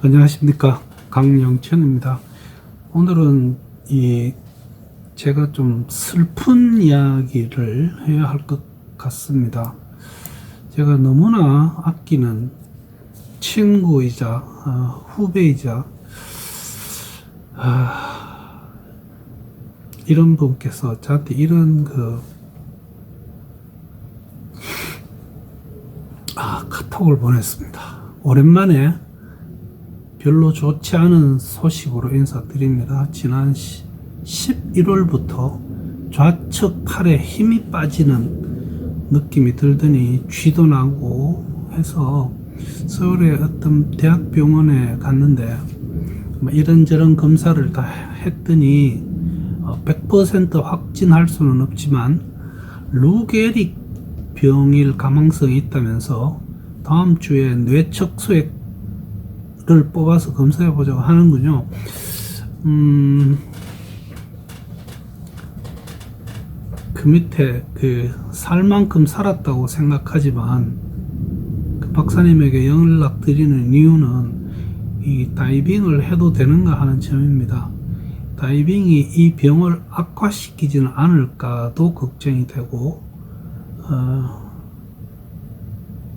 안녕하십니까 강영천입니다. 오늘은 이 제가 좀 슬픈 이야기를 해야 할 것 같습니다. 제가 너무나 아끼는 친구이자 어, 후배이자 아, 이런 분께서 저한테 이런 그 아, 카톡을 보냈습니다. 오랜만에 별로 좋지 않은 소식으로 인사드립니다. 지난 11월부터 좌측 팔에 힘이 빠지는 느낌이 들더니 쥐도 나고 해서 서울의 어떤 대학병원에 갔는데 뭐 이런저런 검사를 다 했더니 어, 100% 확진할 수는 없지만 루게릭 병일 가망성이 있다면서 다음 주에 뇌척수액 를 뽑아서 검사해 보자고 하는군요. 음, 그 밑에 그 살만큼 살았다고 생각하지만 그 박사님에게 연락 드리는 이유는 이 다이빙을 해도 되는가 하는 점입니다. 다이빙이 이 병을 악화시키지는 않을까도 걱정이 되고 어,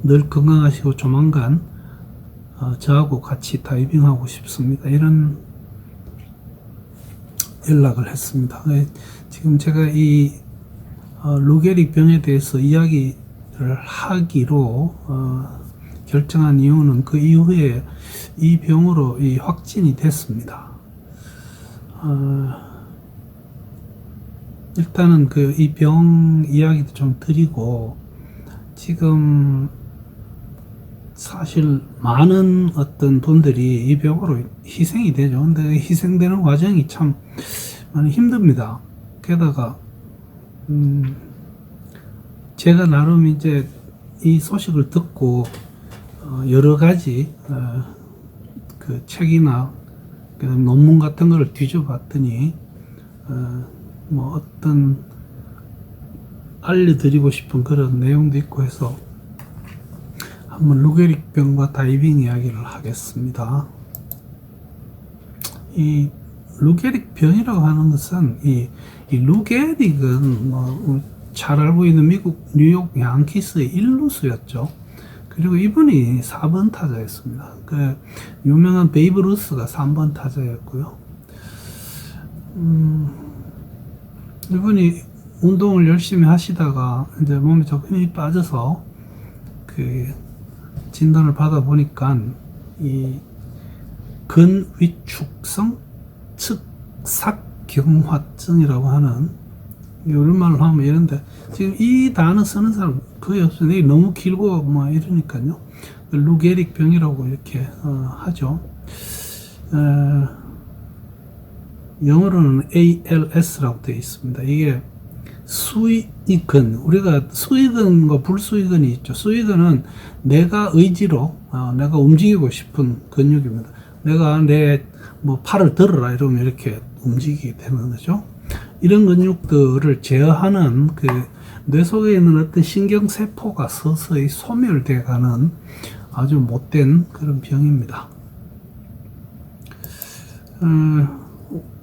늘 건강하시고 조만간 어, 저하고 같이 다이빙하고 싶습니다. 이런 연락을 했습니다. 예, 지금 제가 이 어, 루게릭 병에 대해서 이야기를 하기로 어, 결정한 이유는 그 이후에 이 병으로 이 확진이 됐습니다. 어, 일단은 그 이 병 이야기도 좀 드리고 지금 사실 많은 어떤 분들이 이 병으로 희생이 되죠. 근데 희생되는 과정이 참 많이 힘듭니다. 게다가 음 제가 나름 이제 이 소식을 듣고 어 여러 가지 책이나 그 논문 같은 거를 뒤져봤더니 어 뭐 어떤 알려드리고 싶은 그런 내용도 있고 해서 한번 루게릭병과 다이빙 이야기를 하겠습니다. 이 루게릭병이라고 하는 것은 이, 이 루게릭은 뭐 잘 알고 있는 미국 뉴욕 양키스의 일루수였죠. 그리고 이분이 4번 타자였습니다. 그 유명한 베이브 루스가 3번 타자였고요. 음, 이분이 운동을 열심히 하시다가 이제 몸에 조금 힘이 빠져서 그 진단을 받아 보니까 이 근위축성 측삭경화증이라고 하는 이런 로 하면 이런데 지금 이 단어 쓰는 사람 거의 없어요. 이게 너무 길고 뭐 이러니까요. 루게릭 병이라고 이렇게 어, 하죠. 어, 영어로는 ALS라고 되어 있습니다. 이게 수익은 우리가 수익은과 불수익은이 있죠. 수익은은 내가 의지로 어, 내가 움직이고 싶은 근육입니다. 내가 내 뭐 팔을 들어라 이러면 이렇게 움직이게 되는 거죠. 이런 근육들을 제어하는 그 뇌 속에 있는 어떤 신경 세포가 서서히 소멸돼 가는 아주 못된 그런 병입니다. 어,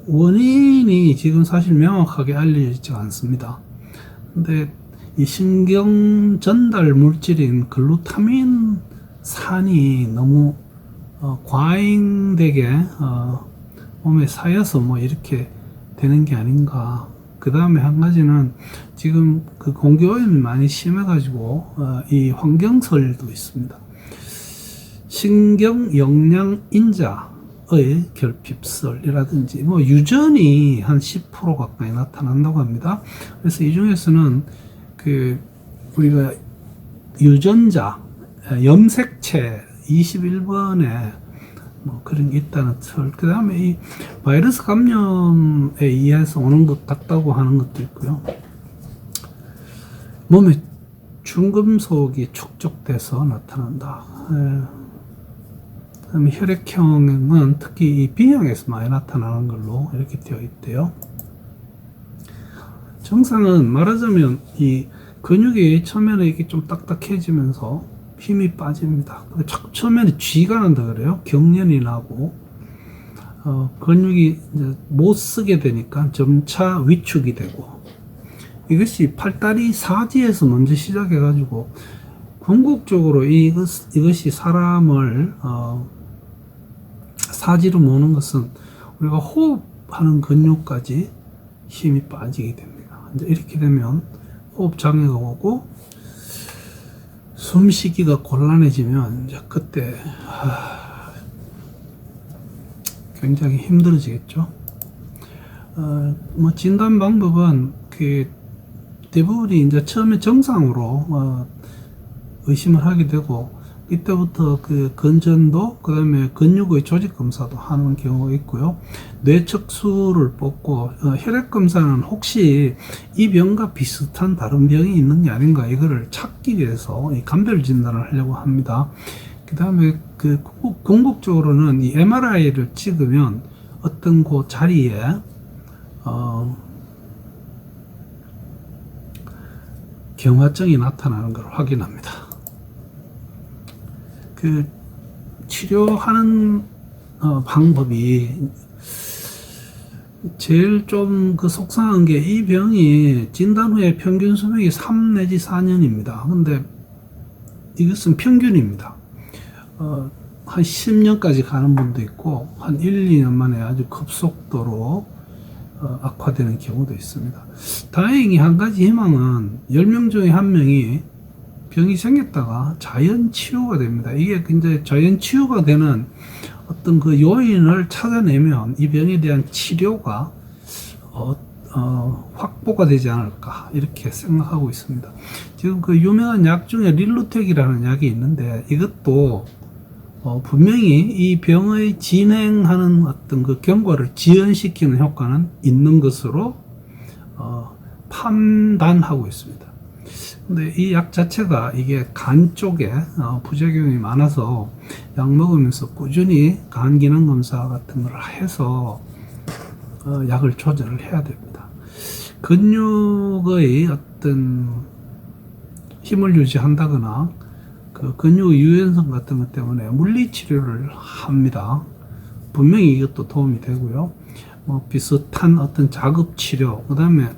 원인이 지금 사실 명확하게 알려지지 않습니다. 근데 이 신경 전달 물질인 글루타민 산이 너무 어, 과잉되게 어, 몸에 쌓여서 뭐 이렇게 되는 게 아닌가. 그 다음에 한 가지는 지금 그 공기 오염이 많이 심해가지고 어, 이 환경설도 있습니다. 신경 영양 인자 의 결핍설이라든지 뭐 유전이 한 10% 가까이 나타난다고 합니다. 그래서 이 중에서는 그 우리가 유전자 염색체 21번에 뭐 그런 게 있다는 설. 그 다음에 이 바이러스 감염에 의해서 오는 것 같다고 하는 것도 있고요. 몸에 중금속이 축적돼서 나타난다. 예. 그다음에 혈액형은 특히 이 B형에서 많이 나타나는 걸로 이렇게 되어 있대요. 정상은 말하자면 이 근육이 처음에는 이게 좀 딱딱해지면서 힘이 빠집니다. 그리고 자꾸 처음에는 쥐가 난다 그래요. 경련이 나고 어, 근육이 못 쓰게 되니까 점차 위축이 되고 이것이 팔다리 사지에서 먼저 시작해가지고 궁극적으로 이것, 이것이 사람을 어, 사지로 모는 것은 우리가 호흡하는 근육까지 힘이 빠지게 됩니다. 이제 이렇게 되면 호흡 장애가 오고 숨쉬기가 곤란해지면 이제 그때 하, 굉장히 힘들어지겠죠. 어, 뭐 진단 방법은 그 대부분이 이제 처음에 정상으로 어, 의심을 하게 되고 이때부터 그 건전도 그 다음에 근육의 조직 검사도 하는 경우가 있고요. 뇌척수를 뽑고 어, 혈액 검사는 혹시 이 병과 비슷한 다른 병이 있는 게 아닌가 이거를 찾기 위해서 이 감별 진단을 하려고 합니다. 그 다음에 그 궁극- 궁극적으로는 이 MRI를 찍으면 어떤 그 자리에 어, 경화증이 나타나는 걸 확인합니다. 그 치료하는 어, 방법이 제일 좀 그 속상한 게 이 병이 진단 후에 평균 수명이 3 내지 4년입니다. 근데 이것은 평균입니다. 어, 한 10년까지 가는 분도 있고 한 1, 2년 만에 아주 급속도로 어, 악화되는 경우도 있습니다. 다행히 한 가지 희망은 10명 중에 한 명이 병이 생겼다가 자연 치유가 됩니다. 이게 이제 자연 치유가 되는 어떤 그 요인을 찾아내면 이 병에 대한 치료가 어, 어, 확보가 되지 않을까 이렇게 생각하고 있습니다. 지금 그 유명한 약 중에 릴루텍이라는 약이 있는데 이것도 어, 분명히 이 병의 진행하는 어떤 그 경과를 지연시키는 효과는 있는 것으로 어, 판단하고 있습니다. 근데 이 약 자체가 이게 간 쪽에 어, 부작용이 많아서 약 먹으면서 꾸준히 간 기능 검사 같은 걸 해서 어, 약을 조절을 해야 됩니다. 근육의 어떤 힘을 유지한다거나 그 근육 유연성 같은 것 때문에 물리 치료를 합니다. 분명히 이것도 도움이 되고요. 뭐 비슷한 어떤 자극 치료, 그 다음에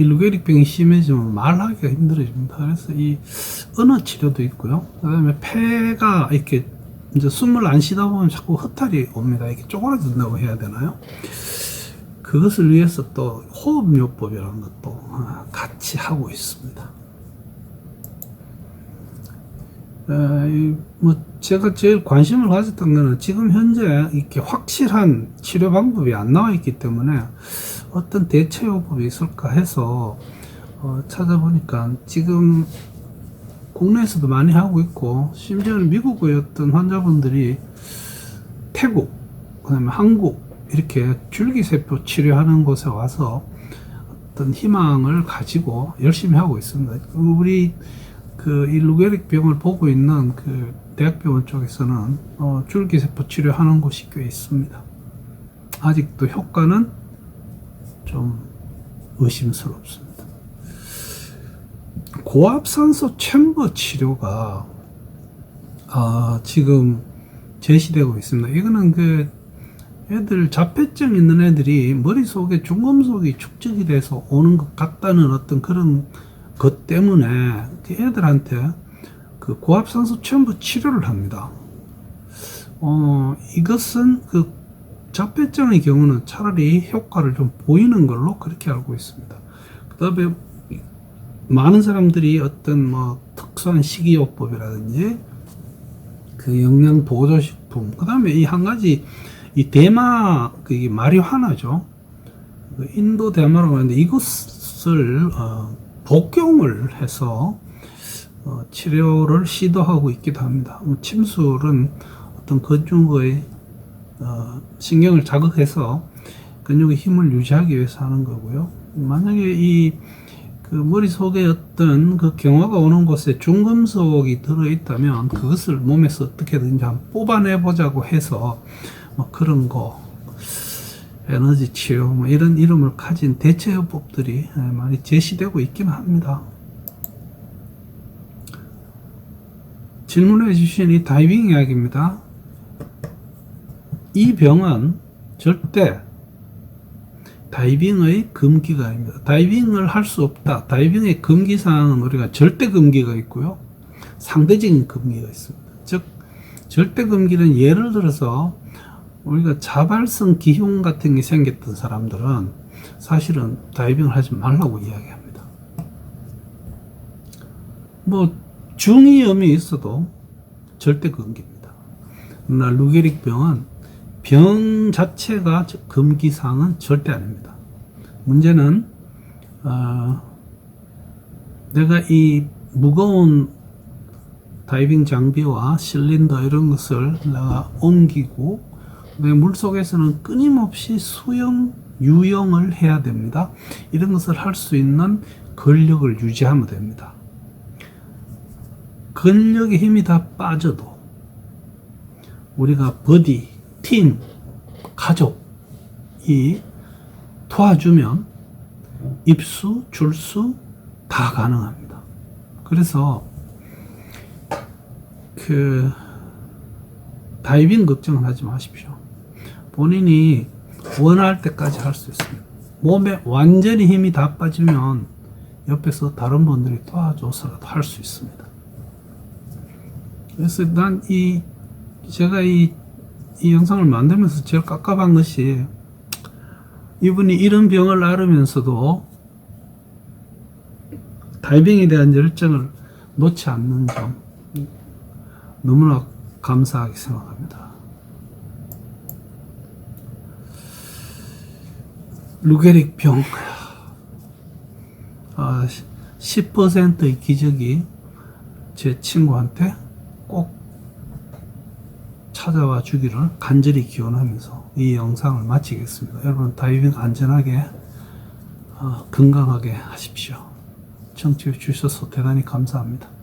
이 루게릭병이 심해지면 말하기가 힘들어집니다. 그래서 이 언어 치료도 있고요. 그 다음에 폐가 이렇게 이제 숨을 안 쉬다 보면 자꾸 허탈이 옵니다. 이렇게 쪼그라든다고 해야 되나요? 그것을 위해서 또 호흡요법이라는 것도 어, 같이 하고 있습니다. 에, 이, 뭐 제가 제일 관심을 가졌던 거는 지금 현재 이렇게 확실한 치료 방법이 안 나와 있기 때문에 어떤 대체 요법이 있을까 해서 어, 찾아보니까 지금 국내에서도 많이 하고 있고 심지어는 미국의 어떤 환자분들이 태국 그다음에 한국 이렇게 줄기세포 치료하는 곳에 와서 어떤 희망을 가지고 열심히 하고 있습니다. 우리 그이 루게릭 병을 보고 있는 그 대학병원 쪽에서는 어, 줄기세포 치료하는 곳이 꽤 있습니다. 아직도 효과는 좀 의심스럽습니다. 고압산소 챔버 치료가 아, 지금 제시되고 있습니다. 이거는 그 애들 자폐증 있는 애들이 머릿속에 중금속이 축적이 돼서 오는 것 같다는 어떤 그런 것 때문에 그 애들한테 그 고압산소 챔버 치료를 합니다. 어, 이것은 그 자폐증의 경우는 차라리 효과를 좀 보이는 걸로 그렇게 알고 있습니다. 그 다음에 많은 사람들이 어떤 뭐 특수한 식이요법이라든지 그 영양 보조식품, 그 다음에 이 한 가지 이 대마 그게 마리화나죠. 그 인도 대마라고 하는데 이것을 어, 복용을 해서 어, 치료를 시도하고 있기도 합니다. 뭐 침술은 어떤 근육의 어, 신경을 자극해서 근육의 힘을 유지하기 위해서 하는 거고요. 만약에 이 그 머릿속에 어떤 그 경화가 오는 곳에 중금속이 들어있다면 그것을 몸에서 어떻게든지 한번 뽑아내 보자고 해서 뭐 그런 거 에너지 치료 뭐 이런 이름을 가진 대체요법들이 많이 제시되고 있기는 합니다. 질문해 주신 이 다이빙 이야기입니다. 이 병은 절대 다이빙의 금기가 아닙니다. 다이빙을 할 수 없다. 다이빙의 금기 사항은 우리가 절대 금기가 있고요. 상대적인 금기가 있습니다. 즉 절대 금기는 예를 들어서 우리가 자발성 기흉 같은 게 생겼던 사람들은 사실은 다이빙을 하지 말라고 이야기합니다. 뭐 중이염이 있어도 절대 금기입니다. 그러나 루게릭 병은 병 자체가 금기사항은 절대 아닙니다. 문제는 어, 내가 이 무거운 다이빙 장비와 실린더 이런 것을 내가 옮기고 내 물속에서는 끊임없이 수영, 유영을 해야 됩니다. 이런 것을 할 수 있는 근력을 유지하면 됩니다. 근력의 힘이 다 빠져도 우리가 버디, 팀, 가족이 도와주면 입수, 줄수 다 가능합니다. 그래서 그 다이빙 걱정은 하지 마십시오. 본인이 원할 때까지 할 수 있습니다. 몸에 완전히 힘이 다 빠지면 옆에서 다른 분들이 도와줘서라도 할 수 있습니다. 그래서 난이 제가 이, 이 영상을 만들면서 제일 깝깝한 것이 이분이 이런 병을 앓으면서도 다이빙에 대한 열정을 놓지 않는 점 너무나 감사하게 생각합니다. 루게릭 병, 아, 10%의 기적이 제 친구한테 꼭 찾아와 주기를 간절히 기원하면서 이 영상을 마치겠습니다. 여러분 다이빙 안전하게 어, 건강하게 하십시오. 청취해 주셔서 대단히 감사합니다.